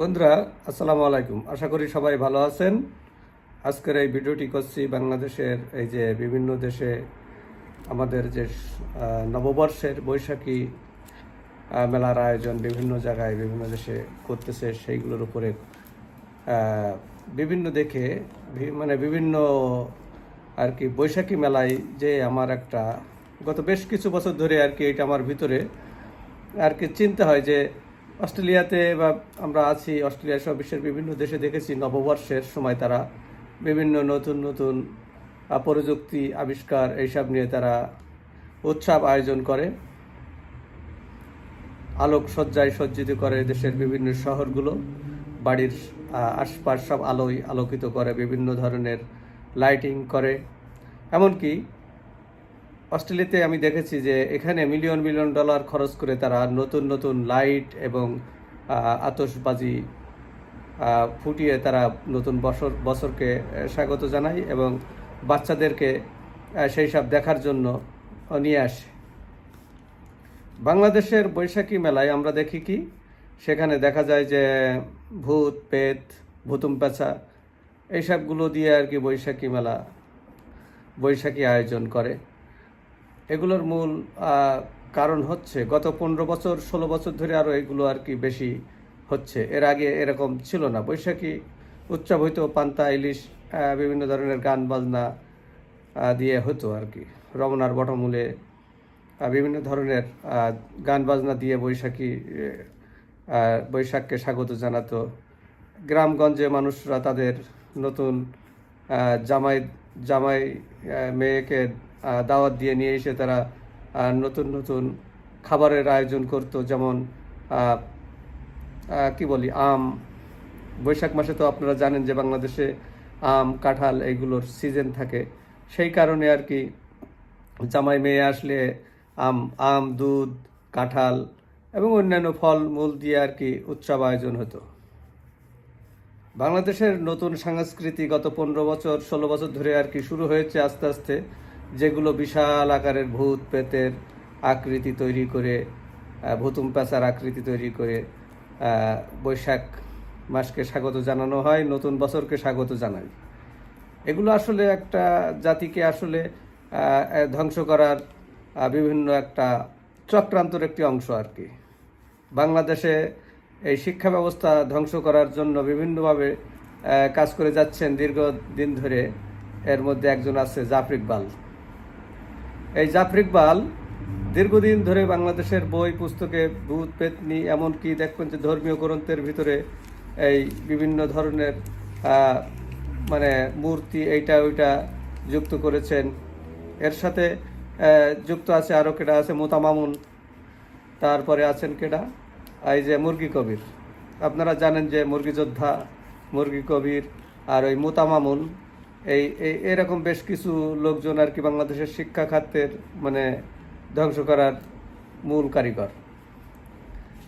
বন্ধুরা, আসসালামু আলাইকুম। আশা করি সবাই ভালো আছেন। আজকের এই ভিডিওটি করছি বাংলাদেশের এই যে বিভিন্ন দেশে আমাদের যে নববর্ষের বৈশাখী মেলার আয়োজন বিভিন্ন জায়গায় বিভিন্ন দেশে করতেছে, সেইগুলোর উপরে বিভিন্ন দেখে মানে বিভিন্ন আর কি বৈশাখী মেলায় যে আমার একটা, গত বেশ কিছু বছর ধরে আর কি এটা আমার ভিতরে আর কি চিন্তা হয় যে অস্ট্রেলিয়াতে বা আমরা আছি, অস্ট্রেলিয়া সহ বিশ্বের বিভিন্ন দেশে দেখেছি, নববর্ষের সময় তারা বিভিন্ন নতুন নতুন প্রযুক্তি আবিষ্কার এইসব নিয়ে তারা উৎসব আয়োজন করে। আলোক সজ্জায় সজ্জিত করে দেশের বিভিন্ন শহরগুলো, বাড়ির আশপাশ সব আলোয় আলোকিত করে, বিভিন্ন ধরনের লাইটিং করে। এমনকি অস্ট্রেলিয়াতে আমি দেখেছি যে এখানে মিলিয়ন মিলিয়ন ডলার খরচ করে তারা নতুন নতুন লাইট এবং আতসবাজি ফুটিয়ে তারা নতুন বছর, বছরকে স্বাগত জানায় এবং বাচ্চাদেরকে সেই সব দেখার জন্য নিয়ে আসে। বাংলাদেশের বৈশাখী মেলায় আমরা দেখি কি? সেখানে দেখা যায় যে ভূত পেত ভুতুম পেঁচা এইসবগুলো দিয়ে আর কি বৈশাখী মেলা, বৈশাখী আয়োজন করে। এগুলোর মূল কারণ হচ্ছে গত পনেরো বছর, ষোলো বছর ধরে আরও এগুলো আর কি বেশি হচ্ছে। এর আগে এরকম ছিল না। বৈশাখী হইতো পান্তা, ইলিশ বিভিন্ন ধরনের গান বাজনা দিয়ে হতো আর কি। রমনার বটমূলে বিভিন্ন ধরনের গান বাজনা দিয়ে বৈশাখী বৈশাখকে স্বাগত জানাতো। গ্রামগঞ্জে মানুষরা তাদের নতুন জামাই জামাই মেয়েকে দাওয়াত দিয়ে নিয়ে এসে তারা নতুন নতুন খাবারের আয়োজন করতো, যেমন কি বলি, আম। বৈশাখ মাসে তো আপনারা জানেন যে বাংলাদেশে আম, কাঁঠাল এইগুলোর সিজন থাকে। সেই কারণে আর কি জামাই মেয়ে আসলে আম আম, দুধ, কাঁঠাল এবং অন্যান্য ফল মূল দিয়ে আর কি উৎসব আয়োজন হতো। বাংলাদেশের নতুন সংস্কৃতি গত পনেরো বছর, ষোলো বছর ধরে আর কি শুরু হয়েছে আস্তে আস্তে। যেগুলো বিশাল আকারের ভূত পেতের আকৃতি তৈরি করে ভুতুম পেঁচার আকৃতি তৈরি করে বৈশাখ মাসকে স্বাগত জানানো হয়, নতুন বছরকে স্বাগত জানায় এগুলো আসলে একটা জাতিকে আসলে ধ্বংস করার বিভিন্ন একটা চক্রান্তর একটি অংশ আর কি। বাংলাদেশে এই শিক্ষা ব্যবস্থা ধ্বংস করার জন্য বিভিন্নভাবে কাজ করে যাচ্ছেন দীর্ঘদিন ধরে। এর মধ্যে একজন আছে জাফর ইকবাল। এই জাফর ইকবাল দীর্ঘদিন ধরে বাংলাদেশের বই, পুস্তকে ভূত পেতনি, এমনকি দেখবেন যে ধর্মীয় গ্রন্থের ভিতরে এই বিভিন্ন ধরনের মানে মূর্তি এইটা ওইটা যুক্ত করেছেন। এর সাথে যুক্ত আছে আরও কেটা আছে? মোতামামুন তারপরে আছেন কেটা এই যে মুরগি কবির। আপনারা জানেন যে মুরগি যোদ্ধা, মুরগি কবির, আর ওই মোতামামুন এই এরকম বেশ কিছু লোকজন আর কি বাংলাদেশের শিক্ষা খাতের মানে ধ্বংস করার মূল কারিগর।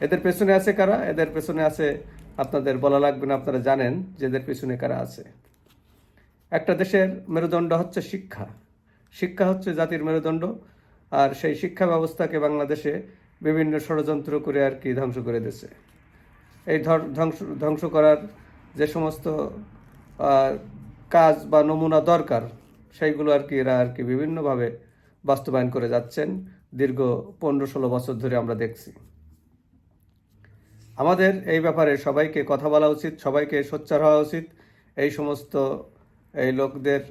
এদের পেছনে আছে কারা? এদের পেছনে আছে, আপনাদের বলা লাগবে না, আপনারা জানেন যে এদের পেছনে কারা আছে। একটা দেশের মেরুদণ্ড হচ্ছে শিক্ষা। শিক্ষা হচ্ছে জাতির মেরুদণ্ড, আর সেই শিক্ষা ব্যবস্থাকে বাংলাদেশে বিভিন্ন ষড়যন্ত্র করে আর কি ধ্বংস করে দিয়েছে। এই ধ্বংস ধ্বংস করার যে সমস্ত কাজ বা নমুনা দরকার, সেইগুলো আর কি এরা আর কি বিভিন্নভাবে বাস্তবায়ন করে যাচ্ছেন। দীর্ঘ পনেরো ষোলো বছর ধরে আমরা দেখছি। আমাদের এই ব্যাপারে সবাইকে কথা বলা উচিত, সবাইকে সোচ্চার হওয়া উচিত। এই সমস্ত, এই লোকদের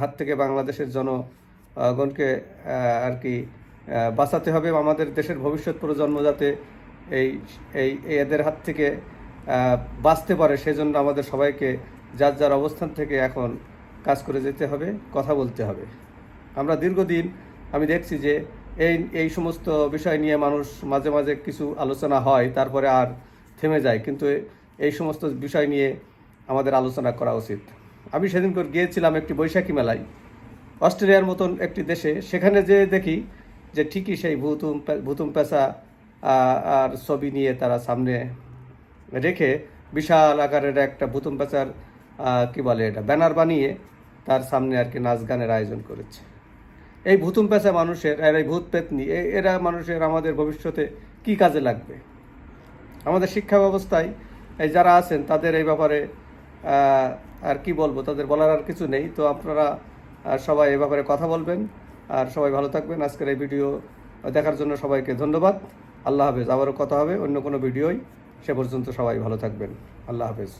হাত থেকে বাংলাদেশের জনগণকে আর কি বাঁচাতে হবে। আমাদের দেশের ভবিষ্যৎ প্রজন্ম যাতে এই এই এদের হাত থেকে বাঁচতে পারে, সেজন্য আমাদের সবাইকে যার যার অবস্থান থেকে এখন কাজ করে যেতে হবে কথা বলতে হবে। আমরা দীর্ঘদিন আমি দেখছি যে এই এই সমস্ত বিষয় নিয়ে মানুষ মাঝে মাঝে কিছু আলোচনা হয় তারপরে আর থেমে যায়। কিন্তু এই সমস্ত বিষয় নিয়ে আমাদের আলোচনা করা উচিত। আমি সেদিন গিয়েছিলাম একটি বৈশাখী মেলায়। অস্ট্রেলিয়ার মতন একটি দেশে সেখানে যে দেখি যে ঠিকই সেই ভুতুম ভুতুম পেঁচা আর ছবি নিয়ে তারা সামনে রেখে বিশাল আকারের একটা ভুতুম আহ, কি বলে এটা? ব্যানার বানিয়ে তার সামনে আর কি নাচ গানের আয়োজন করেছে। এই ভুতুম পেঁচা মানুষের আর এই ভূত পেতনি এরা মানুষের আমাদের ভবিষ্যতে কি কাজে লাগবে? আমাদের শিক্ষা ব্যবস্থায় এই যারা আছেন, তাদের এই ব্যাপারে আর কি বলব? তাদের বলার আর কিছু নেই। তো আপনারা সবাই এ ব্যাপারে কথা বলবেন। আর সবাই ভালো থাকবেন। আজকের এই ভিডিও দেখার জন্য সবাইকে ধন্যবাদ। আল্লাহ হাফেজ। আবারও কথা হবে অন্য কোনো ভিডিওই সে পর্যন্ত সবাই ভালো থাকবেন। আল্লাহ হাফেজ।